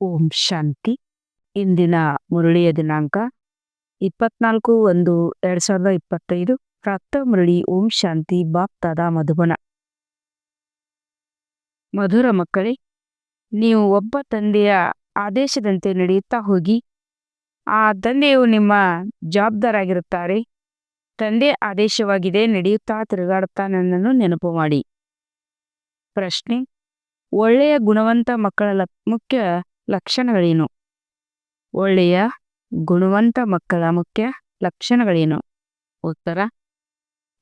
ಓಂ ಶಾಂತಿ. ಇಂದಿನ ಮುರಳಿಯ ದಿನಾಂಕ ಇಪ್ಪತ್ನಾಲ್ಕು ಒಂದು ಎರಡ್ ಸಾವಿರದ ಇಪ್ಪತ್ತೈದು. ಪ್ರಾಪ್ತ ಮುರಳಿ ಓಂ ಶಾಂತಿ, ಬಾಪ್ತಾದ ಮಧುಬನ. ಮಧುರ ಮಕ್ಕಳೇ, ನೀವು ಒಬ್ಬ ತಂದೆಯ ಆದೇಶದಂತೆ ನಡೆಯುತ್ತಾ ಹೋಗಿ, ಆ ತಂದೆಯು ನಿಮ್ಮ ಜವಾಬ್ದಾರಾಗಿರುತ್ತಾರೆ. ತಂದೆ ಆದೇಶವಾಗಿದೆ, ನಡೆಯುತ್ತಾ ತಿರುಗಾಡುತ್ತಾ ನನ್ನನ್ನು ನೆನಪು ಮಾಡಿ. ಪ್ರಶ್ನೆ, ಒಳ್ಳೆಯ ಗುಣವಂತ ಮಕ್ಕಳ ಮುಖ್ಯ ಲಕ್ಷಣಗಳೇನು? ಒಳ್ಳೆಯ, ಗುಣವಂತ ಮಕ್ಕಳ ಮುಖ್ಯ ಲಕ್ಷಣಗಳೇನು? ಉತ್ತರ.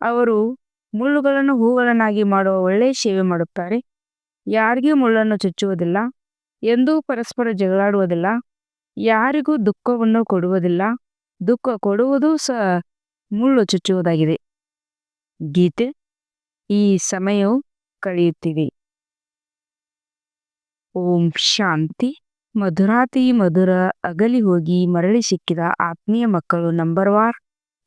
ಅವರು ಮುಳ್ಳುಗಳನ್ನು ಹೂಗಳನ್ನಾಗಿ ಮಾಡುವ ಒಳ್ಳೆಯ ಸೇವೆ ಮಾಡುತ್ತಾರೆ. ಯಾರಿಗೂ ಮುಳ್ಳನ್ನು ಚುಚ್ಚುವುದಿಲ್ಲ. ಎಂದೂ ಪರಸ್ಪರ ಜಗಳಾಡುವುದಿಲ್ಲ. ಯಾರಿಗೂ ದುಃಖವನ್ನು ಕೊಡುವುದಿಲ್ಲ. ದುಃಖ ಕೊಡುವುದು ಸಹ ಮುಳ್ಳು ಚುಚ್ಚುವುದಾಗಿದೆ. ಗೀತೆ. ಈ ಸಮಯವು ಕಳೆಯುತ್ತಿದೆ. ಓಂ ಶಾಂತಿ. ಮಧುರಾತಿ ಮಧುರ ಅಗಲಿ ಹೋಗಿ ಮರಳಿ ಸಿಕ್ಕಿದ ಆತ್ಮೀಯ ಮಕ್ಕಳು ನಂಬರ್ ವಾರ್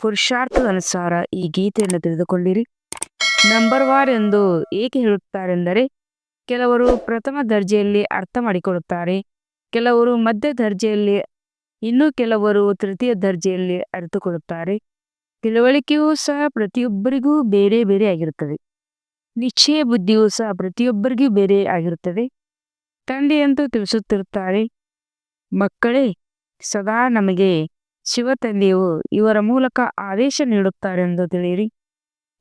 ಪುರುಷಾರ್ಥದ ಅನುಸಾರ ಈ ಗೀತೆಯನ್ನು ತಿಳಿದುಕೊಂಡಿರಿ ನಂಬರ್ ವಾರ್ ಎಂದು ಏಕೆ ಹೇಳುತ್ತಾರೆಂದರೆ, ಕೆಲವರು ಪ್ರಥಮ ದರ್ಜೆಯಲ್ಲಿ ಅರ್ಥ ಮಾಡಿಕೊಳ್ಳುತ್ತಾರೆ, ಕೆಲವರು ಮಧ್ಯ ದರ್ಜೆಯಲ್ಲಿ, ಇನ್ನು ಕೆಲವರು ತೃತೀಯ ದರ್ಜೆಯಲ್ಲಿ ಅರಿತುಕೊಳ್ಳುತ್ತಾರೆ. ತಿಳುವಳಿಕೆಯೂ ಸಹ ಪ್ರತಿಯೊಬ್ಬರಿಗೂ ಬೇರೆ ಬೇರೆ ಆಗಿರುತ್ತದೆ. ನಿಶ್ಚಯ ಬುದ್ಧಿಯೂ ಸಹ ಪ್ರತಿಯೊಬ್ಬರಿಗೂ ಬೇರೆ ಆಗಿರುತ್ತದೆ. ತಂದೆಯಂತೂ ತಿಳಿಸುತ್ತಿರುತ್ತಾರೆ. ಮಕ್ಕಳೇ, ಸದಾ ನಮಗೆ ಶಿವ ತಂದೆಯು ಇವರ ಮೂಲಕ ಆದೇಶ ನೀಡುತ್ತಾರೆ ಎಂದು ತಿಳಿಯಿರಿ.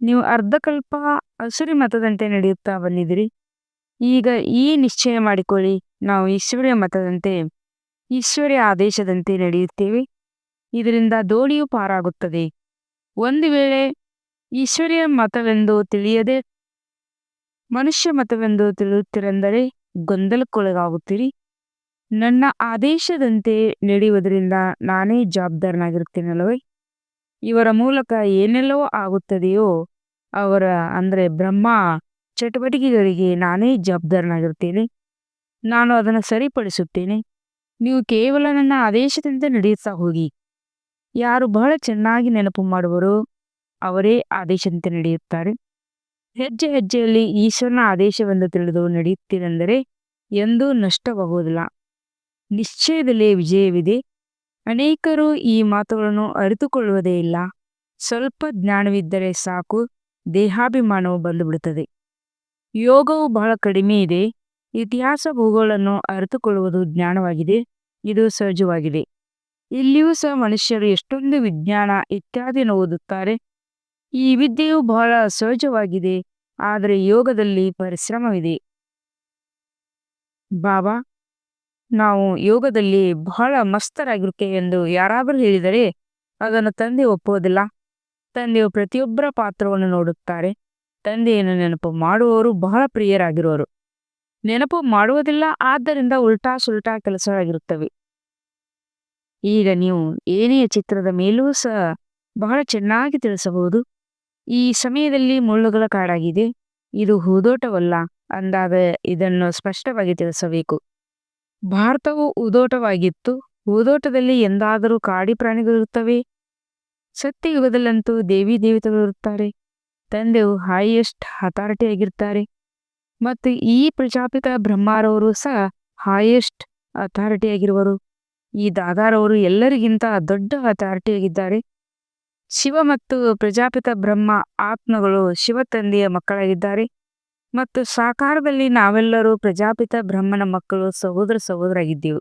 ನೀವು ಅರ್ಧಕಲ್ಪ ಹಸುರಿ ಮತದಂತೆ ನಡೆಯುತ್ತಾ ಬಂದಿದ್ದೀರಿ. ಈಗ ಈ ನಿಶ್ಚಯ ಮಾಡಿಕೊಳ್ಳಿ. ನಾವು ಈಶ್ವರ್ಯ ಮತದಂತೆ, ಈಶ್ವರ್ಯ ಆದೇಶದಂತೆ ನಡೆಯುತ್ತೇವೆ. ಇದರಿಂದ ದೋಣಿಯು ಪಾರಾಗುತ್ತದೆ. ಒಂದು ವೇಳೆ ಈಶ್ವರ್ಯ ಮತವೆಂದು ತಿಳಿಯದೆ, ಮನುಷ್ಯ ಮತವೆಂದು ತಿಳಿಯುತ್ತಿರೆಂದರೆ ಗೊಂದಲಕ್ಕೊಳಗಾಗುತ್ತೀರಿ? ನನ್ನ ಆದೇಶದಂತೆ ನಡೆಯುವುದರಿಂದ ನಾನೇ ಜವಾಬ್ದಾರನಾಗಿರುತ್ತೇನಲ್ಲವೇ? ಇವರ ಮೂಲಕ ಏನೆಲ್ಲವೋ ಆಗುತ್ತದೆಯೋ ಅವರ, ಅಂದರೆ ಬ್ರಹ್ಮ ಚಟುವಟಿಕೆಗಳಿಗೆ ನಾನೇ ಜವಾಬ್ದಾರನಾಗಿರುತ್ತೇನೆ. ನಾನು ಅದನ್ನು ಸರಿಪಡಿಸುತ್ತೇನೆ. ನೀವು ಕೇವಲ ನನ್ನ ಆದೇಶದಂತೆ ನಡೆಯುತ್ತಾ ಹೋಗಿ. ಯಾರು ಬಹಳ ಚೆನ್ನಾಗಿ ನೆನಪು ಮಾಡುವರೋ ಅವರೇ ಆದೇಶದಂತೆ ನಡೆಯುತ್ತಾರೆ. ಹೆಜ್ಜೆ ಹೆಜ್ಜೆಯಲ್ಲಿ ಈಶ್ವರನ ಆದೇಶವೆಂದು ತಿಳಿದು ನಡೆಯುತ್ತೀರೆಂದರೆ ಎಂದೂ ನಷ್ಟವಾಗುವುದಿಲ್ಲ. ನಿಶ್ಚಯದಲ್ಲಿ ವಿಜಯವಿದೆ. ಅನೇಕರು ಈ ಮಾತುಗಳನ್ನು ಅರಿತುಕೊಳ್ಳುವುದೇ ಇಲ್ಲ. ಸ್ವಲ್ಪ ಜ್ಞಾನವಿದ್ದರೆ ಸಾಕು. ದೇಹಾಭಿಮಾನವು ಬಂದುಬಿಡುತ್ತದೆ. ಯೋಗವು ಬಹಳ ಕಡಿಮೆ ಇದೆ. ಇತಿಹಾಸ ಭೂಗೋಳನ್ನು ಅರಿತುಕೊಳ್ಳುವುದು ಜ್ಞಾನವಾಗಿದೆ. ಇದು ಸಹಜವಾಗಿದೆ. ಇಲ್ಲಿಯೂ ಸಹ ಮನುಷ್ಯರು ಎಷ್ಟೊಂದು ವಿಜ್ಞಾನ ಇತ್ಯಾದಿಯನ್ನು ಓದುತ್ತಾರೆ. ಈ ವಿದ್ಯೆಯು ಬಹಳ ಸಹಜವಾಗಿದೆ. ಆದರೆ ಯೋಗದಲ್ಲಿ ಪರಿಶ್ರಮವಿದೆ. ಬಾಬಾ, ನಾವು ಯೋಗದಲ್ಲಿ ಬಹಳ ಮಸ್ತರಾಗಿರುತ್ತೇವೆ ಎಂದು ಯಾರಾದರೂ ಹೇಳಿದರೆ ಅದನ್ನು ತಂದೆ ಒಪ್ಪುವುದಿಲ್ಲ. ತಂದೆಯು ಪ್ರತಿಯೊಬ್ಬರ ಪಾತ್ರವನ್ನು ನೋಡುತ್ತಾರೆ. ತಂದೆಯನ್ನು ನೆನಪು ಮಾಡುವವರು ಬಹಳ ಪ್ರಿಯರಾಗಿರುವರು. ನೆನಪು ಮಾಡುವುದಿಲ್ಲ, ಆದ್ದರಿಂದ ಉಲ್ಟಾ ಸುಲ್ಟಾ ಕೆಲಸವಾಗಿರುತ್ತವೆ ಈಗ ನೀವು ಏನೆಯ ಚಿತ್ರದ ಮೇಲೂ ಸಹ ಬಹಳ ಚೆನ್ನಾಗಿ ತಿಳಿಸಬಹುದು. ಈ ಸಮಯದಲ್ಲಿ ಮುಳ್ಳುಗಳ ಕಾಡಾಗಿದೆ. ಇದು ಹೂದೋಟವಲ್ಲ, ಅಂದಾಗ ಇದನ್ನು ಸ್ಪಷ್ಟವಾಗಿ ತಿಳಿಸಬೇಕು. ಭಾರತವು ಹೂದೋಟವಾಗಿತ್ತು. ಹೂದೋಟದಲ್ಲಿ ಎಂದಾದರೂ ಕಾಡಿ ಪ್ರಾಣಿಗಳಿರುತ್ತವೆ ಸತ್ಯಯುಗದಲ್ಲಂತೂ ದೇವಿ ದೇವತೆಗಳಿರುತ್ತಾರೆ ತಂದೆಯು ಹೈಯೆಸ್ಟ್ ಅಥಾರಿಟಿ ಆಗಿರ್ತಾರೆ ಮತ್ತು ಈ ಪ್ರಜಾಪಿತ ಬ್ರಹ್ಮಾರವರು ಸಹ ಹೈಯೆಸ್ಟ್ ಅಥಾರಿಟಿ ಆಗಿರುವರು ಈ ದಾದಾರವರು ಎಲ್ಲರಿಗಿಂತ ದೊಡ್ಡ ಅಥಾರಿಟಿ ಆಗಿದ್ದಾರೆ ಶಿವ ಮತ್ತು ಪ್ರಜಾಪಿತ ಬ್ರಹ್ಮ ಆತ್ಮಗಳು ಶಿವ ತಂದೆಯ ಮಕ್ಕಳಾಗಿದ್ದಾರೆ. ಮತ್ತು ಸಾಕಾರದಲ್ಲಿ ನಾವೆಲ್ಲರೂ ಪ್ರಜಾಪಿತ ಬ್ರಹ್ಮನ ಮಕ್ಕಳು, ಸಹೋದರ ಸಹೋದರಾಗಿದ್ದೆವು.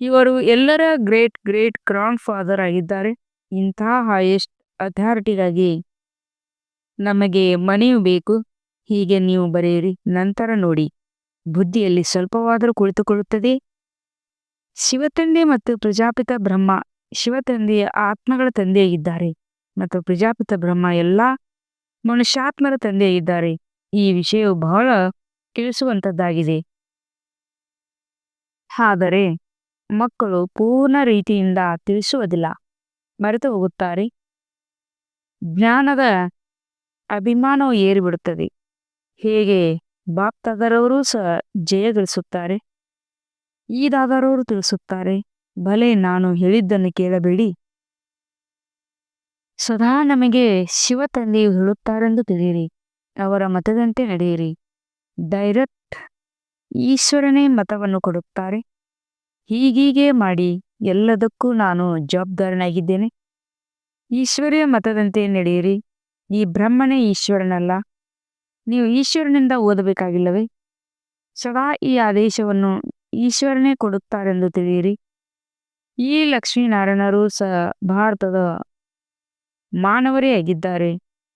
ಇವರು ಎಲ್ಲರ ಗ್ರೇಟ್ ಗ್ರೇಟ್ ಗ್ರಾಂಡ್ ಫಾದರ್ ಆಗಿದ್ದಾರೆ. ಇಂತಹ ಹೈಯೆಸ್ಟ್ ಅಥಾರಿಟಿಗಾಗಿ ನಮಗೆ ಮನೆಯು ಬೇಕು. ಹೀಗೆ ನೀವು ಬರೆಯಿರಿ, ನಂತರ ನೋಡಿ. ಬುದ್ಧಿಯಲ್ಲಿ ಸ್ವಲ್ಪವಾದರೂ ಕುಳಿತುಕೊಳ್ಳುತ್ತದೆ. ಶಿವತಂದೆ ಮತ್ತು ಪ್ರಜಾಪಿತ ಬ್ರಹ್ಮ ಶಿವತಂದೆಯ ಆತ್ಮಗಳ ತಂದೆಯಾಗಿದ್ದಾರೆ ಮತ್ತು ಪ್ರಜಾಪಿತ ಬ್ರಹ್ಮ ಎಲ್ಲ ಮನುಷ್ಯಾತ್ಮರ ತಂದೆಯಾಗಿದ್ದಾರೆ ಈ ವಿಷಯವು ಬಹಳ ತಿಳಿಸುವಂಥದ್ದಾಗಿದೆ ಆದರೆ ಮಕ್ಕಳು ಪೂರ್ಣ ರೀತಿಯಿಂದ ತಿಳಿಸುವುದಿಲ್ಲ. ಮರೆತು ಹೋಗುತ್ತಾರೆ. ಜ್ಞಾನದ ಅಭಿಮಾನವು ಏರಿಬಿಡುತ್ತದೆ. ಹೇಗೆ ಬಾಪ್ತಾದರವರು ಸಹ ಜಯಗಳಿಸುತ್ತಾರೆ. ಗಳಿಸುತ್ತಾರೆ ಈದಾದರವರು ತಿಳಿಸುತ್ತಾರೆ. ಭಲೆ ನಾನು ಹೇಳಿದ್ದನ್ನು ಕೇಳಬೇಡಿ. ಸದಾ ನಮಗೆ ಶಿವ ತಂದೆಯು ಹೇಳುತ್ತಾರೆಂದು ತಿಳಿಯಿರಿ. ಅವರ ಮತದಂತೆ ನಡೆಯಿರಿ. ಡೈರೆಕ್ಟ್ ಈಶ್ವರನೇ ಮತವನ್ನು ಕೊಡುತ್ತಾರೆ. ಹೀಗೀಗೆ ಮಾಡಿ ಎಲ್ಲದಕ್ಕೂ ನಾನು ಜವಾಬ್ದಾರನಾಗಿದ್ದೇನೆ. ಈಶ್ವರ್ಯ ಮತದಂತೆ ನಡೆಯಿರಿ. ಈ ಬ್ರಹ್ಮನೇ ಈಶ್ವರನಲ್ಲ. ನೀವು ಈಶ್ವರನಿಂದ ಓದಬೇಕಾಗಿಲ್ಲವೇ? ಸದಾ ಈ ಆದೇಶವನ್ನು ಈಶ್ವರನೇ ಕೊಡುತ್ತಾರೆಂದು ತಿಳಿಯಿರಿ. ಈ ಲಕ್ಷ್ಮೀನಾರಾಯಣರು ಸಹ ಭಾರತದ ಮಾನವರೇ ಆಗಿದ್ದಾರೆ.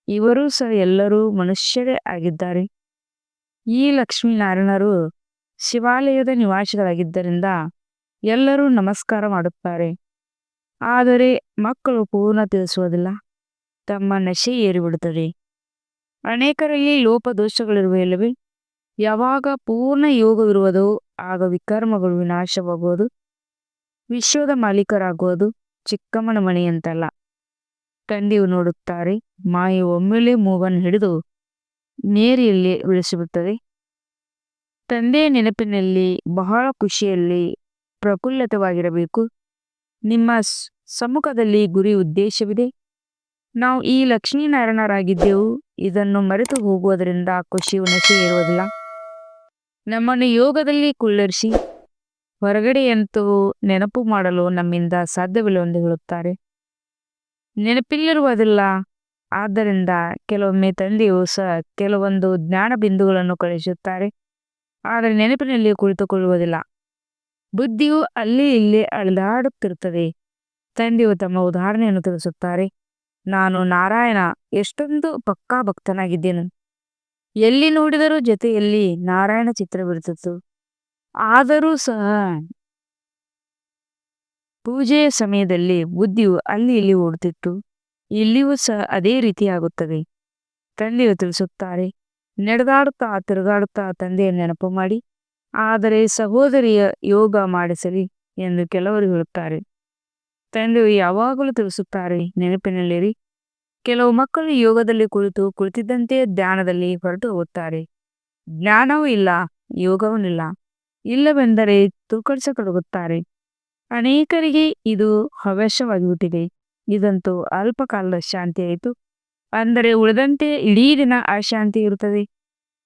ಇವರು ಸಹ ಎಲ್ಲರೂ ಮನುಷ್ಯರೇ ಆಗಿದ್ದಾರೆ. ಈ ಲಕ್ಷ್ಮೀನಾರಾಯಣರು ಶಿವಾಲಯದ ನಿವಾಸಿಗಳಾಗಿದ್ದರಿಂದ ಎಲ್ಲರೂ ನಮಸ್ಕಾರ ಮಾಡುತ್ತಾರೆ. ಆದರೆ ಮಕ್ಕಳು ಪೂರ್ಣ ತಿಳಿಸುವುದಿಲ್ಲ. ತಮ್ಮ ನಶೆ ಏರಿಬಿಡುತ್ತದೆ. ಅನೇಕರಲ್ಲಿ ಲೋಪದೋಷಗಳಿರುವಲ್ಲವೇ ಯಾವಾಗ ಪೂರ್ಣ ಯೋಗವಿರುವುದೋ ಆಗ ವಿಕರ್ಮಗಳು ವಿನಾಶವಾಗುವುದು. ವಿಶ್ವದ ಮಾಲೀಕರಾಗುವುದು ಚಿಕ್ಕಮ್ಮನ ಮಣಿ ಅಂತಲ್ಲ. ತಂದೆಯು ನೋಡುತ್ತಾರೆ, ಮಾಯೆ ಒಮ್ಮೆಲೆ ಮೂಗನ್ನು ಹಿಡಿದು ನೇರಿಯಲ್ಲಿ ಉಳಿಸಿಬಿಡುತ್ತದೆ. ತಂದೆಯ ನೆನಪಿನಲ್ಲಿ ಬಹಳ ಖುಷಿಯಲ್ಲಿ ಪ್ರಫುಲ್ಲತವಾಗಿರಬೇಕು. ನಿಮ್ಮ ಸಮ್ಮುಖದಲ್ಲಿ ಗುರಿ ಉದ್ದೇಶವಿದೆ. ನಾವು ಈ ಲಕ್ಷ್ಮೀನಾರಾಯಣರಾಗಿದ್ದೆವು, ಇದನ್ನು ಮರೆತು ಹೋಗುವುದರಿಂದ ಖುಷಿಯು ನಶೆ ಇರುವುದಿಲ್ಲ ನಮ್ಮನ್ನು ಯೋಗದಲ್ಲಿ ಕುಳ್ಳರಿಸಿ ಹೊರಗಡೆಯಂತೂ ನೆನಪು ಮಾಡಲು ನಮ್ಮಿಂದ ಸಾಧ್ಯವಿಲ್ಲ ಎಂದು ಹೇಳುತ್ತಾರೆ. ನೆನಪಿಲ್ಲಿರುವುದಿಲ್ಲ ಆದ್ದರಿಂದ ಕೆಲವೊಮ್ಮೆ ತಂದೆಯು ಸಹ ಕೆಲವೊಂದು ಜ್ಞಾನ ಬಿಂದುಗಳನ್ನು ಕಳಿಸುತ್ತಾರೆ ಆದರೆ ನೆನಪಿನಲ್ಲಿ ಕುಳಿತುಕೊಳ್ಳುವುದಿಲ್ಲ. ಬುದ್ಧಿಯು ಅಲ್ಲಿ ಇಲ್ಲಿ ಅಳದಾಡುತ್ತಿರುತ್ತದೆ. ತಂದೆಯು ತಮ್ಮ ಉದಾಹರಣೆಯನ್ನು ತಿಳಿಸುತ್ತಾರೆ. ನಾನು ನಾರಾಯಣ, ಎಷ್ಟೊಂದು ಪಕ್ಕಾ ಭಕ್ತನಾಗಿದ್ದೇನೆ ಎಲ್ಲಿ ನೋಡಿದರೂ ಜೊತೆಯಲ್ಲಿ ನಾರಾಯಣ ಚಿತ್ರವಿರುತ್ತಿತ್ತು ಆದರೂ ಸಹ ಪೂಜೆಯ ಸಮಯದಲ್ಲಿ ಬುದ್ಧಿಯು ಅಲ್ಲಿ ಇಲ್ಲಿ ಓಡುತ್ತಿತ್ತು. ಇಲ್ಲಿಯೂ ಸಹ ಅದೇ ರೀತಿಯಾಗುತ್ತದೆ ತಂದೆಯು ತಿಳಿಸುತ್ತಾರೆ, ನಡೆದಾಡುತ್ತಾ, ತಿರುಗಾಡುತ್ತಾ ತಂದೆಯ ನೆನಪು ಮಾಡಿ, ಆದರೆ ಸಹೋದರಿಯ ಯೋಗ ಮಾಡಿಸಲಿ ಎಂದು ಕೆಲವರು ಹೇಳುತ್ತಾರೆ. ತಂದೆಯು ಯಾವಾಗಲೂ ತಿಳಿಸುತ್ತಾರೆ, ನೆನಪಿನಲ್ಲಿರಿ. ಕೆಲವು ಮಕ್ಕಳು ಯೋಗದಲ್ಲಿ ಕುಳಿತು, ಕುಳಿತಿದ್ದಂತೆ ಧ್ಯಾನದಲ್ಲಿ ಹೊರಟು ಹೋಗುತ್ತಾರೆ. ಜ್ಞಾನವೂ ಇಲ್ಲ, ಯೋಗವೂ ಇಲ್ಲ. ಇಲ್ಲವೆಂದರೆ ತೂಕಡಿಸತೊಡಗುತ್ತಾರೆ ಅನೇಕರಿಗೆ ಇದು ಹವ್ಯಾಸವಾಗಿಬಿಟ್ಟಿದೆ ಇದಂತೂ ಅಲ್ಪಕಾಲದ ಶಾಂತಿ ಆಯಿತು ಅಂದರೆ ಉಳಿದಂತೆ ಇಡೀ ದಿನ ಅಶಾಂತಿ ಇರುತ್ತದೆ.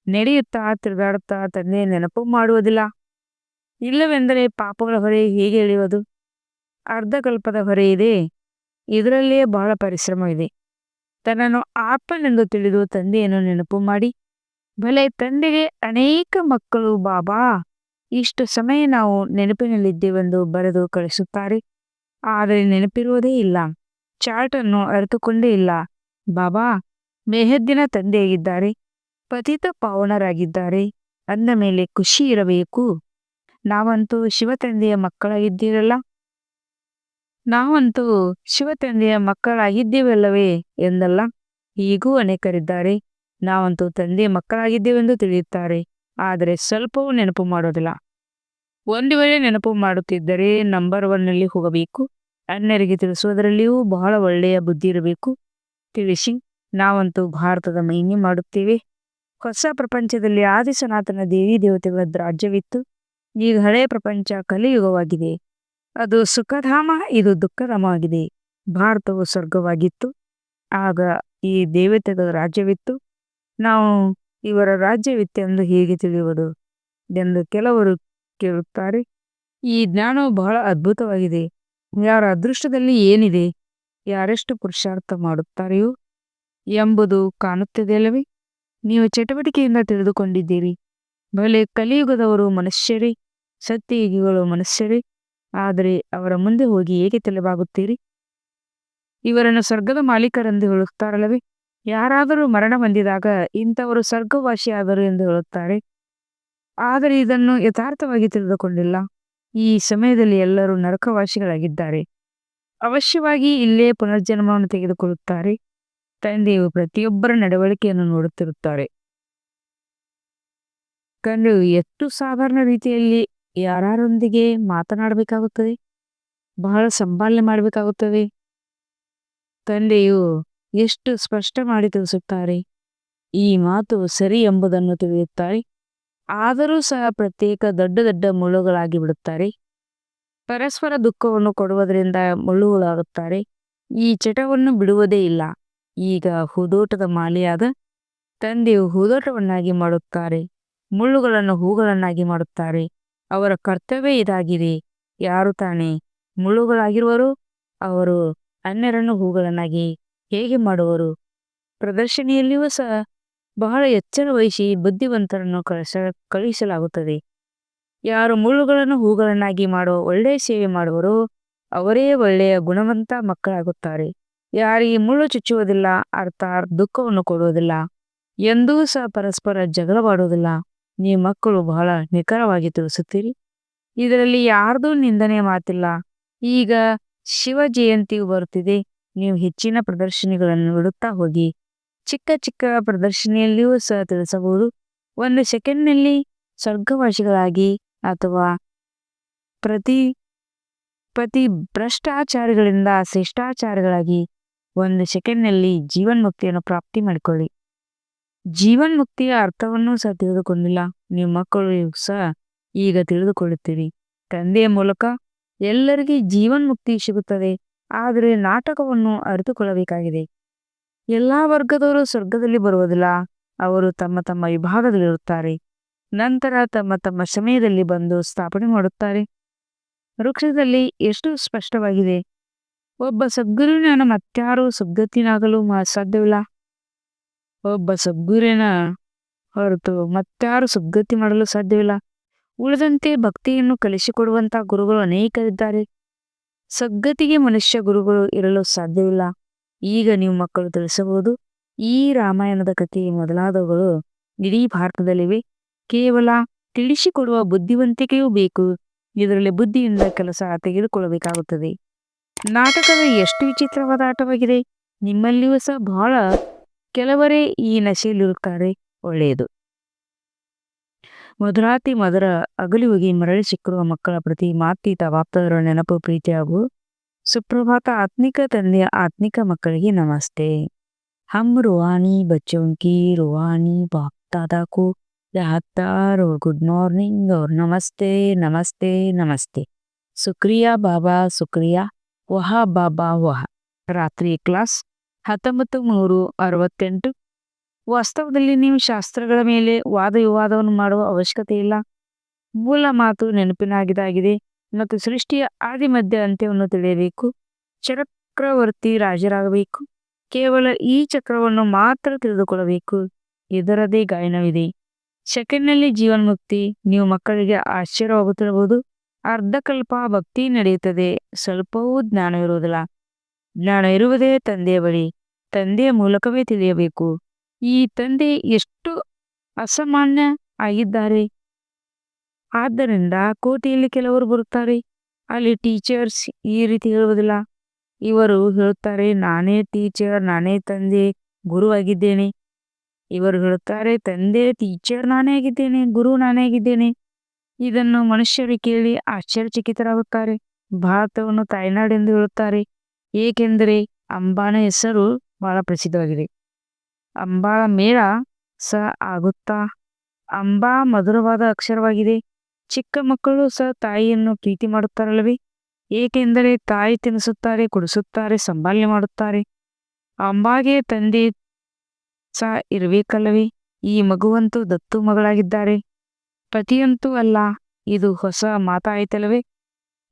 ನಡೆಯುತ್ತಾ, ತಿರುಗಾಡುತ್ತಾ ತಂದೆ ನೆನಪು ಮಾಡುವುದಿಲ್ಲ. ಇಲ್ಲವೆಂದರೆ ಪಾಪಗಳ ಹೊರೆ ಹೇಗೆ ಇಳಿಯುವುದು ಅರ್ಧಕಲ್ಪದ ಹೊರೆ ಇದೆ. ಇದರಲ್ಲಿಯೇ ಬಹಳ ಪರಿಶ್ರಮವಿದೆ ತನ್ನನ್ನು ಆತ್ಮನೆಂದು ತಿಳಿದು ತಂದೆಯನ್ನು ನೆನಪು ಮಾಡಿ. ಭಲೆ ತಂದೆಗೆ ಅನೇಕ ಮಕ್ಕಳು, ಬಾಬಾ! ಇಷ್ಟು ಸಮಯ ನಾವು ನೆನಪಿನಲ್ಲಿದ್ದೇವೆಂದು ಬರೆದು ಕಳಿಸುತ್ತಾರೆ. ಆದರೆ ನೆನಪಿರುವುದೇ ಇಲ್ಲ. ಚಾರ್ಟನ್ನು ಅರಿತುಕೊಂಡೇ ಇಲ್ಲ. ಬಾಬಾ, ಮೆಹದ್ದಿನ ತಂದೆಯಾಗಿದ್ದಾರೆ. ಪತಿತ ಪಾವನರಾಗಿದ್ದಾರೆ. ಅಂದ ಮೇಲೆ ಖುಷಿ ಇರಬೇಕು. ನಾವಂತೂ ಶಿವತಂದೆಯ ಮಕ್ಕಳಾಗಿದ್ದೀರಲ್ಲ. ನಾವಂತೂ ಶಿವತಂದೆಯ ಮಕ್ಕಳಾಗಿದ್ದೇವಲ್ಲವೇ? ಎಂದಲ್ಲ. ಈಗೂ ಅನೇಕರಿದ್ದಾರೆ. ನಾವಂತೂ ತಂದೆಯ ಮಕ್ಕಳಾಗಿದ್ದೇವೆಂದು ತಿಳಿಯುತ್ತಾರೆ. ಆದರೆ ಸ್ವಲ್ಪವೂ ನೆನಪು ಮಾಡೋದಿಲ್ಲ. ಒಂದು ವೇಳೆ ನೆನಪು ಮಾಡುತ್ತಿದ್ದರೆ ನಂಬರ್ ಒನ್ನಲ್ಲಿ ಹೋಗಬೇಕು. ಅನ್ಯರಿಗೆ ತಿಳಿಸುವುದರಲ್ಲಿಯೂ ಬಹಳ ಒಳ್ಳೆಯ ಬುದ್ಧಿ ಇರಬೇಕು. ತಿಳಿಸಿ, ನಾವಂತೂ ಭಾರತದ ಮೈನಿ ಮಾಡುತ್ತೇವೆ. ಹೊಸ ಪ್ರಪಂಚದಲ್ಲಿ ಆದಿ ಸನಾತನ ದೇವಿ ದೇವತೆಗಳ ರಾಜ್ಯವಿತ್ತು. ಈಗ ಹಳೆಯ ಪ್ರಪಂಚ ಕಲಿಯುಗವಾಗಿದೆ. ಅದು ಸುಖಧಾಮ, ಇದು ದುಃಖಧಾಮವಾಗಿದೆ. ಭಾರತವು ಸ್ವರ್ಗವಾಗಿತ್ತು. ಆಗ ಈ ದೇವತೆಗಳ ರಾಜ್ಯವಿತ್ತು. ನಾವು ಇವರ ರಾಜ್ಯವಿತ್ತೆಂದು ಹೇಗೆ ತಿಳಿಯುವುದು? ಎಂದು ಕೆಲವರು ಕೇಳುತ್ತಾರೆ. ಈ ಜ್ಞಾನವು ಬಹಳ ಅದ್ಭುತವಾಗಿದೆ. ಯಾರ ಅದೃಷ್ಟದಲ್ಲಿ ಏನಿದೆ? ಯಾರೆಷ್ಟು ಪುರುಷಾರ್ಥ ಮಾಡುತ್ತಾರೆಯೋ ಎಂಬುದು ಕಾಣುತ್ತದೆಯಲ್ಲವೇ? ನೀವು ಚಟುವಟಿಕೆಯಿಂದ ತಿಳಿದುಕೊಂಡಿದ್ದೀರಿ. ಬಲೆ ಕಲಿಯುಗದವರು ಮನುಷ್ಯರೇ, ಸತ್ಯಯುಗಿಗಳು ಮನುಷ್ಯರೇ, ಆದರೆ ಅವರ ಮುಂದೆ ಹೋಗಿ ಹೇಗೆ ತಲೆಬಾಗುತ್ತೀರಿ? ಇವರನ್ನು ಸ್ವರ್ಗದ ಮಾಲೀಕರೆಂದು ಹೇಳುತ್ತಾರಲ್ಲವೇ? ಯಾರಾದರೂ ಮರಣ ಹೊಂದಿದಾಗ ಇಂಥವರು ಸ್ವರ್ಗವಾಸಿಯಾದರು ಎಂದು ಹೇಳುತ್ತಾರೆ. ಆದರೆ ಇದನ್ನು ಯಥಾರ್ಥವಾಗಿ ತಿಳಿದುಕೊಂಡಿಲ್ಲ. ಈ ಸಮಯದಲ್ಲಿ ಎಲ್ಲರೂ ನರಕವಾಸಿಗಳಾಗಿದ್ದಾರೆ. ಅವಶ್ಯವಾಗಿ ಇಲ್ಲೇ ಪುನರ್ಜನ್ಮವನ್ನು ತೆಗೆದುಕೊಳ್ಳುತ್ತಾರೆ. ತಂದೆಯು ಪ್ರತಿಯೊಬ್ಬರ ನಡವಳಿಕೆಯನ್ನು ನೋಡುತ್ತಿರುತ್ತಾರೆ. ಕಂಡು ಎಷ್ಟು ಸಾಧಾರಣ ರೀತಿಯಲ್ಲಿ ಯಾರೊಂದಿಗೆ ಮಾತನಾಡಬೇಕಾಗುತ್ತದೆ? ಬಹಳ ಸಂಭಾಳನೆ ಮಾಡಬೇಕಾಗುತ್ತದೆ. ತಂದೆಯು ಎಷ್ಟು ಸ್ಪಷ್ಟ ಮಾಡಿ ತಿಳಿಸುತ್ತಾರೆ? ಈ ಮಾತು ಸರಿ ಎಂಬುದನ್ನು ತಿಳಿಯುತ್ತಾರೆ. ಆದರೂ ಸಹ ಪ್ರತ್ಯೇಕ ದೊಡ್ಡ ದೊಡ್ಡ ಮುಳ್ಳುಗಳಾಗಿ ಬಿಡುತ್ತಾರೆ. ಪರಸ್ಪರ ದುಃಖವನ್ನು ಕೊಡುವುದರಿಂದ ಮುಳ್ಳುಗಳಾಗುತ್ತಾರೆ ಈ ಚಟವನ್ನು ಬಿಡುವುದೇ ಇಲ್ಲ. ಈಗ ಹೂದೋಟದ ಮಾಲೆಯಾದ ತಂದೆಯು ಹೂದೋಟವನ್ನಾಗಿ ಮಾಡುತ್ತಾರೆ. ಮುಳ್ಳುಗಳನ್ನು ಹೂಗಳನ್ನಾಗಿ ಮಾಡುತ್ತಾರೆ. ಅವರ ಕರ್ತವ್ಯ ಇದಾಗಿದೆ. ಯಾರು ತಾನೇ ಮುಳ್ಳುಗಳಾಗಿರುವರು ಅವರು ಅನ್ಯರನ್ನು ಹೂಗಳನ್ನಾಗಿ ಹೇಗೆ ಮಾಡುವರು? ಪ್ರದರ್ಶನಿಯಲ್ಲಿಯೂ ಸಹ ಬಹಳ ಎಚ್ಚರ ವಹಿಸಿ ಬುದ್ಧಿವಂತರನ್ನು ಕಳಿಸ, ಕಳುಹಿಸಲಾಗುತ್ತದೆ. ಯಾರು ಮುಳ್ಳುಗಳನ್ನು ಹೂಗಳನ್ನಾಗಿ ಮಾಡುವ, ಒಳ್ಳೆಯ ಸೇವೆ ಮಾಡುವರೋ, ಅವರೇ ಒಳ್ಳೆಯ ಗುಣವಂತ ಮಕ್ಕಳಾಗುತ್ತಾರೆ. ಯಾರಿಗೆ ಮುಳ್ಳು ಚುಚ್ಚುವುದಿಲ್ಲ, ಅರ್ಥ ದುಃಖವನ್ನು ಕೊಡುವುದಿಲ್ಲ. ಎಂದೂ ಸಹ ಪರಸ್ಪರ ಜಗಳವಾಡುವುದಿಲ್ಲ ನೀವು ಮಕ್ಕಳು ಬಹಳ ನಿಖರವಾಗಿ ತಿಳಿಸುತ್ತೀರಿ. ಇದರಲ್ಲಿ ಯಾರ್ದೂ ನಿಂದನೆ ಮಾತಿಲ್ಲ. ಈಗ ಶಿವ ಜಯಂತಿಯು ಬರುತ್ತಿದೆ. ನೀವು ಹೆಚ್ಚಿನ ಪ್ರದರ್ಶನಗಳನ್ನು ಬಿಡುತ್ತಾ ಹೋಗಿ, ಚಿಕ್ಕ ಚಿಕ್ಕ ಪ್ರದರ್ಶನಿಯಲ್ಲಿಯೂ ಸಹ ತಿಳಿಸಬಹುದು. ಒಂದು ಸೆಕೆಂಡ್ನಲ್ಲಿ ಸ್ವರ್ಗವಾಸಿಗಳಾಗಿ ಅಥವಾ ಪ್ರತಿ ಪ್ರತಿ ಭ್ರಷ್ಟಾಚಾರಗಳಿಂದ ಶಿಷ್ಟಾಚಾರಗಳಾಗಿ ಒಂದು ಸೆಕೆಂಡ್ನಲ್ಲಿ ಜೀವನ್ಮುಕ್ತಿಯನ್ನು ಪ್ರಾಪ್ತಿ ಮಾಡಿಕೊಳ್ಳಿ. ಜೀವನ್ಮುಕ್ತಿಯ ಅರ್ಥವನ್ನು ಸಹ ತಿಳಿದುಕೊಂಡಿಲ್ಲ. ನಿಮ್ಮ ಮಕ್ಕಳು ಸಹ ಈಗ ತಿಳಿದುಕೊಳ್ಳುತ್ತೀರಿ. ತಂದೆಯ ಮೂಲಕ ಎಲ್ಲರಿಗೆ ಜೀವನ್ಮುಕ್ತಿ ಸಿಗುತ್ತದೆ. ಆದರೆ ನಾಟಕವನ್ನು ಅರಿತುಕೊಳ್ಳಬೇಕಾಗಿದೆ. ಎಲ್ಲ ವರ್ಗದವರು ಸ್ವರ್ಗದಲ್ಲಿ ಬರುವುದಿಲ್ಲ, ಅವರು ತಮ್ಮ ತಮ್ಮ ವಿಭಾಗದಲ್ಲಿರುತ್ತಾರೆ. ನಂತರ ತಮ್ಮ ತಮ್ಮ ಸಮಯದಲ್ಲಿ ಬಂದು ಸ್ಥಾಪನೆ ಮಾಡುತ್ತಾರೆ. ವೃಕ್ಷದಲ್ಲಿ ಎಷ್ಟು ಸ್ಪಷ್ಟವಾಗಿದೆ. ಒಬ್ಬ ಸದ್ಗುರುವಿನ ಮತ್ಯಾರು ಸುಗ್ಗತಿನಾಗಲು ಸಾಧ್ಯವಿಲ್ಲ. ಒಬ್ಬ ಸದ್ಗುರುವಿನ ಹೊರತು ಮತ್ಯಾರು ಸುಗ್ಗತಿ ಮಾಡಲು ಸಾಧ್ಯವಿಲ್ಲ. ಉಳಿದಂತೆ ಭಕ್ತಿಯನ್ನು ಕಲಿಸಿಕೊಡುವಂತಹ ಗುರುಗಳು ಅನೇಕರಿದ್ದಾರೆ. ಸದ್ಗತಿಗೆ ಮನುಷ್ಯ ಗುರುಗಳು ಇರಲು ಸಾಧ್ಯವಿಲ್ಲ. ಈಗ ನೀವು ಮಕ್ಕಳು ತಿಳಿಸಬಹುದು, ಈ ರಾಮಾಯಣದ ಕಥೆ ಮೊದಲಾದವುಗಳು ಇಡೀ ಭಾರತದಲ್ಲಿವೆ. ಕೇವಲ ತಿಳಿಸಿಕೊಡುವ ಬುದ್ಧಿವಂತಿಕೆಯೂ ಬೇಕು. ಇದರಲ್ಲಿ ಬುದ್ಧಿಯಿಂದ ಕೆಲಸ ತೆಗೆದುಕೊಳ್ಳಬೇಕಾಗುತ್ತದೆ. ನಾಟಕದ ಎಷ್ಟು ವಿಚಿತ್ರವಾದ ಆಟವಾಗಿದೆ, ನಿಮ್ಮಲ್ಲಿಯೂ ಸಹ ಬಹಳ ಕೆಲವರೇ ಈ ನಶೆಯಲ್ಲಿರುತ್ತಾರೆ. ಒಳ್ಳೆಯದು. ಮಧುರಾತಿ ಮಧುರ ಅಗಲಿ ಹೋಗಿ ಮರಳಿ ಸಿಕ್ಕಿರುವ ಮಕ್ಕಳ ಪ್ರತಿ ಮಾತೀತ ವಾಪ್ತದರ ನೆನಪು ಪ್ರೀತಿ ಹಾಗೂ ಸುಪ್ರಭಾತ ಆತ್ಮಿಕ ತಂದೆಯ ಆತ್ಮಿಕ ಮಕ್ಕಳಿಗೆ ನಮಸ್ತೆ ಹಮ್ ರುವಾನಿ ಬಚ್ಚೋಂಕಿ ರುವಾನಿ ಬಾಪ್ दादा को याददार और गुड मॉर्निंग और नमस्ते नमस्ते नमस्ते ಸುಕ್ರಿಯಾ ಬಾಬಾ ಸುಕ್ರಿಯಾ ವಹ ಬಾಬಾ ವಹ ರಾತ್ರಿ ಕ್ಲಾಸ್ ಹತ್ತೊಂಬತ್ತು ಮೂರು ಅರವತ್ತೆಂಟು ವಾಸ್ತವದಲ್ಲಿ ನೀವು ಶಾಸ್ತ್ರಗಳ ಮೇಲೆ ವಾದ ವಿವಾದವನ್ನು ಮಾಡುವ ಅವಶ್ಯಕತೆ ಇಲ್ಲ. ಮೂಲ ಮಾತು ನೆನಪಿನಾಗಿದಾಗಿದೆ ಮತ್ತು ಸೃಷ್ಟಿಯ ಆದಿ ಮಧ್ಯ ಅಂತ್ಯವನ್ನು ತಿಳಿಯಬೇಕು. ಚಕ್ರವರ್ತಿ ರಾಜರಾಗಬೇಕು. ಕೇವಲ ಈ ಚಕ್ರವನ್ನು ಮಾತ್ರ ತಿಳಿದುಕೊಳ್ಳಬೇಕು. ಇದರದೇ ಗಾಯನವಿದೆ. ಸೆಕೆಂಡ್ನಲ್ಲಿ ಜೀವನ್ಮುಕ್ತಿ, ನೀವು ಮಕ್ಕಳಿಗೆ ಆಶ್ಚರ್ಯವಾಗುತ್ತಿರಬಹುದು. ಅರ್ಧಕಲ್ಪ ಭಕ್ತಿ ನಡೆಯುತ್ತದೆ. ಸ್ವಲ್ಪವೂ ಜ್ಞಾನವಿರುವುದಿಲ್ಲ. ಜ್ಞಾನ ಇರುವುದೇ ತಂದೆಯ ಬಳಿ. ತಂದೆಯ ಮೂಲಕವೇ ತಿಳಿಯಬೇಕು. ಈ ತಂದೆ ಎಷ್ಟು ಅಸಾಮಾನ್ಯ ಆಗಿದ್ದಾರೆ. ಆದ್ದರಿಂದ ಕೋಟೆಯಲ್ಲಿ ಕೆಲವರು ಬರುತ್ತಾರೆ. ಅಲ್ಲಿ ಟೀಚರ್ಸ್ ಈ ರೀತಿ ಹೇಳುವುದಿಲ್ಲ. ಇವರು ಹೇಳುತ್ತಾರೆ, ನಾನೇ ಟೀಚರ್, ನಾನೇ ತಂದೆ, ಗುರುವಾಗಿದ್ದೇನೆ. ಇವರು ಹೇಳುತ್ತಾರೆ, ತಂದೆ, ಟೀಚರ್, ನಾನೇ ಆಗಿದ್ದೇನೆ, ಗುರು, ನಾನೇ ಆಗಿದ್ದೇನೆ. ಇದನ್ನು ಮನುಷ್ಯರು ಕೇಳಿ ಆಶ್ಚರ್ಯಚಕಿತರಾಗುತ್ತಾರೆ. ಭಾರತವನ್ನು ತಾಯ್ನಾಡೆಂದು ಹೇಳುತ್ತಾರೆ. ಏಕೆಂದರೆ ಅಂಬಾನ ಹೆಸರು ಬಹಳ ಪ್ರಸಿದ್ಧವಾಗಿದೆ. ಅಂಬಾಳ ಮೇಳ ಸ ಆಗುತ್ತಾ? ಅಂಬಾ ಮಧುರವಾದ ಅಕ್ಷರವಾಗಿದೆ. ಚಿಕ್ಕ ಮಕ್ಕಳು ಸಹ ತಾಯಿಯನ್ನು ಪ್ರೀತಿ ಮಾಡುತ್ತಾರಲ್ಲವೇ? ಏಕೆಂದರೆ ತಾಯಿ ತಿನ್ನಿಸುತ್ತಾರೆ ಕುಡಿಸುತ್ತಾರೆ ಸಂಭಾಲನೆ ಮಾಡುತ್ತಾರೆ. ಅಂಬಾಗೆ ತಂದೆ ಸಹ ಇರಬೇಕಲ್ಲವೇ? ಈ ಮಗುವಂತೂ ದತ್ತು ಮಗಳಾಗಿದ್ದಾರೆ. ಪತಿಯಂತೂ ಅಲ್ಲ, ಇದು ಹೊಸ ಮಾತಾಯಿತಲ್ಲವೇ?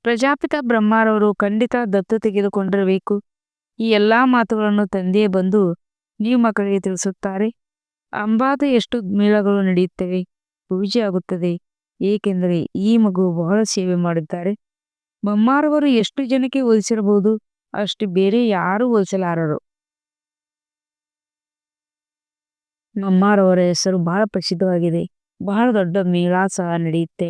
ಪ್ರಜಾಪಿತ ಬ್ರಹ್ಮಾರವರು ಖಂಡಿತ ದತ್ತು ತೆಗೆದುಕೊಂಡಿರಬೇಕು. ಈ ಎಲ್ಲಾ ಮಾತುಗಳನ್ನು ತಂದೆಯೇ ಬಂದು ನೀವು ಮಕ್ಕಳಿಗೆ ತಿಳಿಸುತ್ತಾರೆ ಅಂಬಾದ ಎಷ್ಟು ಮೇಳಗಳು ನಡೆಯುತ್ತವೆ ಆಗುತ್ತದೆ, ಏಕೆಂದರೆ ಈ ಮಗು ಬಹಳ ಸೇವೆ ಮಾಡಿದ್ದಾರೆ ಮಮ್ಮಾರವರು ಎಷ್ಟು ಜನಕ್ಕೆ ಹೋಲಿಸಿರಬಹುದು, ಅಷ್ಟು ಬೇರೆ ಯಾರೂ ಹೋಲಿಸಲಾರರು. ಮಮ್ಮಾರವರ ಹೆಸರು ಬಹಳ ಪ್ರಸಿದ್ಧವಾಗಿದೆ, ಬಹಳ ದೊಡ್ಡ ಮೇಳ ಸಹ ನಡೆಯುತ್ತೆ.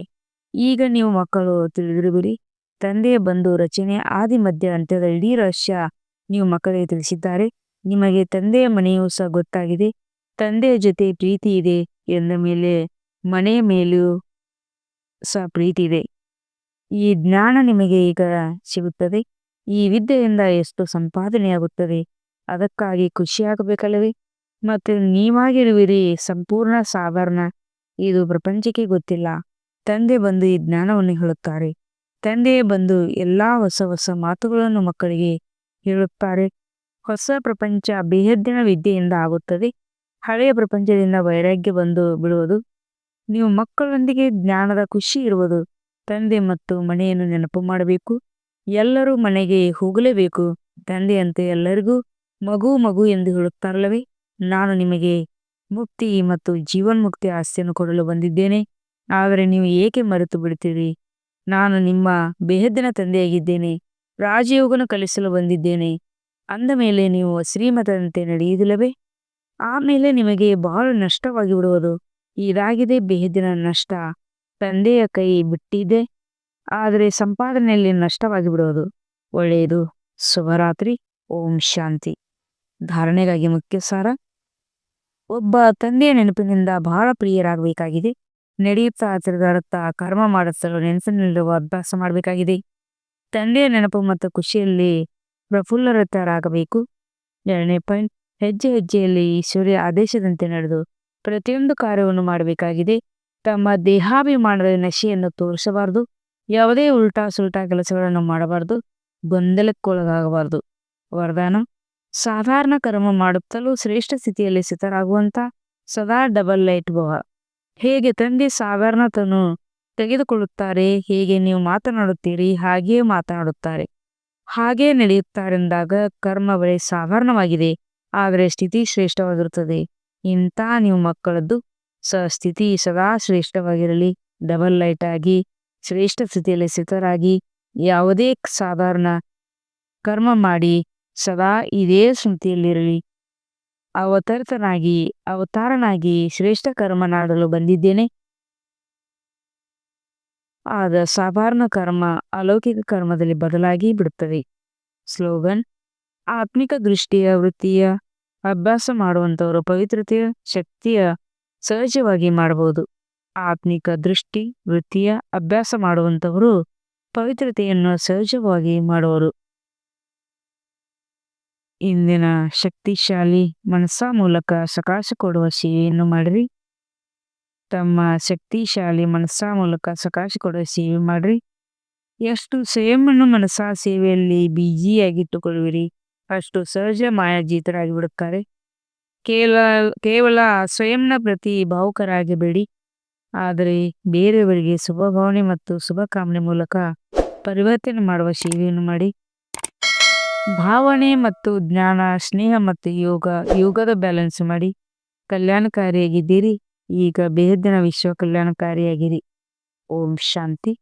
ಈಗ ನೀವು ಮಕ್ಕಳು ತಿಳಿದಿರುವಿರಿ, ತಂದೆಯ ಬಂದು ರಚನೆ ಆದಿ ಮಧ್ಯ ಅಂತ್ಯದ ಇಡೀ ರಹಸ್ಯ ನೀವು ಮಕ್ಕಳಿಗೆ ತಿಳಿಸಿದ್ದಾರೆ. ನಿಮಗೆ ತಂದೆಯ ಮನೆಯೂ ಸಹ ಗೊತ್ತಾಗಿದೆ. ತಂದೆಯ ಜೊತೆ ಪ್ರೀತಿ ಇದೆ ಎಂದ ಮೇಲೆ ಮನೆಯ ಮೇಲೂ ಸಹ ಪ್ರೀತಿ ಇದೆ. ಈ ಜ್ಞಾನ ನಿಮಗೆ ಈಗ ಸಿಗುತ್ತದೆ. ಈ ವಿದ್ಯೆಯಿಂದ ಎಷ್ಟು ಸಂಪಾದನೆಯಾಗುತ್ತದೆ. ಅದಕ್ಕಾಗಿ ಖುಷಿಯಾಗಬೇಕಲ್ಲವೇ? ಮತ್ತು ನೀವಾಗಿರುವಿರಿ ಸಂಪೂರ್ಣ ಸಾಧಾರಣ. ಇದು ಪ್ರಪಂಚಕ್ಕೆ ಗೊತ್ತಿಲ್ಲ. ತಂದೆ ಬಂದು ಈ ಜ್ಞಾನವನ್ನು ಹೇಳುತ್ತಾರೆ. ತಂದೆಯೇ ಬಂದು ಎಲ್ಲಾ ಹೊಸ ಹೊಸ ಮಾತುಗಳನ್ನು ಮಕ್ಕಳಿಗೆ ಹೇಳುತ್ತಾರೆ. ಹೊಸ ಪ್ರಪಂಚ ಬೇಹದ್ದಿನ ವಿದ್ಯೆಯಿಂದ ಆಗುತ್ತದೆ. ಹಳೆಯ ಪ್ರಪಂಚದಿಂದ ವೈರಾಗ್ಯ ಬಂದು ಬಿಡುವುದು. ನೀವು ಮಕ್ಕಳೊಂದಿಗೆ ಜ್ಞಾನದ ಖುಷಿ ಇರುವುದು. ತಂದೆ ಮತ್ತು ಮನೆಯನ್ನು ನೆನಪು ಮಾಡಬೇಕು. ಎಲ್ಲರೂ ಮನೆಗೆ ಹೋಗಲೇಬೇಕು. ತಂದೆಯಂತೆ ಎಲ್ಲರಿಗೂ ಮಗು ಮಗು ಎಂದು ಹೇಳುತ್ತಾರಲ್ಲವೇ? ನಾನು ನಿಮಗೆ ಮುಕ್ತಿ ಮತ್ತು ಜೀವನ್ಮುಕ್ತಿ ಆಸ್ತಿಯನ್ನು ಕೊಡಲು ಬಂದಿದ್ದೇನೆ. ಆದರೆ ನೀವು ಏಕೆ ಮರೆತು ಬಿಡುತ್ತೀರಿ? ನಾನು ನಿಮ್ಮ ಬೇಹದ್ದಿನ ತಂದೆಯಾಗಿದ್ದೇನೆ. ರಾಜಯೋಗನ ಕಲಿಸಲು ಬಂದಿದ್ದೇನೆ. ಅಂದ ಮೇಲೆ ನೀವು ಶ್ರೀಮತದಂತೆ ನಡೆಯುವುದಿಲ್ಲವೇ? ಆಮೇಲೆ ನಿಮಗೆ ಬಹಳ ನಷ್ಟವಾಗಿ ಬಿಡುವುದು. ಇದಾಗಿದೆ ಬೇಹದಿನ ನಷ್ಟ. ತಂದೆಯ ಕೈ ಬಿಟ್ಟಿದೆ. ಆದರೆ ಸಂಪಾದನೆಯಲ್ಲಿ ನಷ್ಟವಾಗಿ ಬಿಡುವುದು. ಒಳ್ಳೆಯದು. ಶುಭರಾತ್ರಿ. ಓಂ ಶಾಂತಿ. ಧಾರಣೆಗಾಗಿ ಮುಖ್ಯ ಸಾರ ಒಬ್ಬ ತಂದೆಯ ನೆನಪಿನಿಂದ ಬಹಳ ಪ್ರಿಯರಾಗಬೇಕಾಗಿದೆ. ನಡೆಯುತ್ತಾ ತಿರುಗಾಡುತ್ತಾ ಕರ್ಮ ಮಾಡುತ್ತಲೂ ನೆನಪಿನಲ್ಲಿರುವ ಅಭ್ಯಾಸ ಮಾಡಬೇಕಾಗಿದೆ. ತಂದೆಯ ನೆನಪು ಮತ್ತು ಖುಷಿಯಲ್ಲಿ ಪ್ರಫುಲ್ಲರತರಾಗಬೇಕು. ಎರಡನೇ ಪಾಯಿಂಟ್, ಹೆಜ್ಜೆ ಹೆಜ್ಜೆಯಲ್ಲಿ ಈಶ್ವರ್ಯ ಆದೇಶದಂತೆ ನಡೆದು ಪ್ರತಿಯೊಂದು ಕಾರ್ಯವನ್ನು ಮಾಡಬೇಕಾಗಿದೆ. ತಮ್ಮ ದೇಹಾಭಿಮಾನದ ನಶೆಯನ್ನು ತೋರಿಸಬಾರದು. ಯಾವುದೇ ಉಲ್ಟಾ ಸುಲ್ಟಾ ಕೆಲಸಗಳನ್ನು ಮಾಡಬಾರದು. ಗೊಂದಲಕ್ಕೊಳಗಾಗಬಾರದು. ವರದಾನ, ಸಾಧಾರಣ ಕರ್ಮ ಮಾಡುತ್ತಲೂ ಶ್ರೇಷ್ಠ ಸ್ಥಿತಿಯಲ್ಲಿ ಸ್ಥಿತರಾಗುವಂಥ ಸದಾ ಡಬಲ್ ಲೈಟ್ ಭವ ಹೇಗೆ ತಂದೆ ಸಾಧಾರಣತನು ತೆಗೆದುಕೊಳ್ಳುತ್ತಾರೆ? ಹೇಗೆ ನೀವು ಮಾತನಾಡುತ್ತೀರಿ? ಹಾಗೆಯೇ ಮಾತನಾಡುತ್ತಾರೆ. ಹಾಗೇ ನಡೆಯುತ್ತಾರೆಂದಾಗ ಕರ್ಮ ಬಳಿ ಸಾಧಾರಣವಾಗಿದೆ. ಆದರೆ ಸ್ಥಿತಿ ಶ್ರೇಷ್ಠವಾಗಿರುತ್ತದೆ. ಇಂಥ ನೀವು ಮಕ್ಕಳದ್ದು ಸ, ಸ್ಥಿತಿ ಸದಾ ಶ್ರೇಷ್ಠವಾಗಿರಲಿ. ಡಬಲ್ ಲೈಟ್ ಆಗಿ, ಶ್ರೇಷ್ಠ ಸ್ಥಿತಿಯಲ್ಲಿ ಸ್ಥಿತರಾಗಿ, ಯಾವುದೇ ಸಾಧಾರಣ ಕರ್ಮ ಮಾಡಿ ಸದಾ ಇದೇ ಸ್ಮೃತಿಯಲ್ಲಿರಲಿ ಅವತರಿತನಾಗಿ, ಅವತಾರನಾಗಿ ಶ್ರೇಷ್ಠ ಕರ್ಮ ಮಾಡಲು ಬಂದಿದ್ದೇನೆ. ಆದ ಸಾಧಾರಣ ಕರ್ಮ ಅಲೌಕಿಕ ಕರ್ಮದಲ್ಲಿ ಬದಲಾಗಿ ಬಿಡುತ್ತದೆ ಸ್ಲೋಗನ್, ಆತ್ಮಿಕ ದೃಷ್ಟಿಯ ವೃತ್ತಿಯ ಅಭ್ಯಾಸ ಮಾಡುವಂಥವರು ಪವಿತ್ರತೆಯ ಶಕ್ತಿಯ ಸಹಜವಾಗಿ ಮಾಡಬಹುದು ಆತ್ಮಿಕ ದೃಷ್ಟಿ, ವೃತ್ತಿಯ ಅಭ್ಯಾಸ ಮಾಡುವಂಥವರು ಪವಿತ್ರತೆಯನ್ನು ಸಹಜವಾಗಿ ಮಾಡುವರು. ಇಂದಿನ ಶಕ್ತಿಶಾಲಿ ಮನಸ್ಸ ಮೂಲಕ ಸಕಾಶ ಕೊಡುವ ಸೇವೆಯನ್ನು ಮಾಡಿರಿ. ತಮ್ಮ ಶಕ್ತಿಶಾಲಿ ಮನಸ್ಸ ಮೂಲಕ ಸಕಾಶ ಕೊಡುವ ಸೇವೆ ಮಾಡ್ರಿ. ಎಷ್ಟು ಸ್ವಯಂವನ್ನು ಮನಸ್ಸ ಸೇವೆಯಲ್ಲಿ ಬಿಜಿಯಾಗಿಟ್ಟುಕೊಳ್ಳುವಿರಿ, ಅಷ್ಟು ಸಹಜ ಮಾಯಾಜೀತರಾಗಿ ಬಿಡುತ್ತಾರೆ ಕೇವಲ ಕೇವಲ ಸ್ವಯಂನ ಪ್ರತಿ ಭಾವುಕರಾಗಬೇಡಿ. ಆದರೆ ಬೇರೆಯವರಿಗೆ ಶುಭ ಭಾವನೆ ಮತ್ತು ಶುಭ ಕಾಮನೆ ಮೂಲಕ ಪರಿವರ್ತನೆ ಮಾಡುವ ಸೇವೆಯನ್ನು ಮಾಡಿ. ಭಾವನೆ ಮತ್ತು ಜ್ಞಾನ, ಸ್ನೇಹ ಮತ್ತು ಯೋಗ, ಯೋಗದ ಬ್ಯಾಲೆನ್ಸ್ ಮಾಡಿ. ಕಲ್ಯಾಣಕಾರಿಯಾಗಿದ್ದೀರಿ. ಈಗ ಬೇಹದ್ದಿನ ವಿಶ್ವ ಕಲ್ಯಾಣಕಾರಿಯಾಗಿರಿ ಓಂ ಶಾಂತಿ.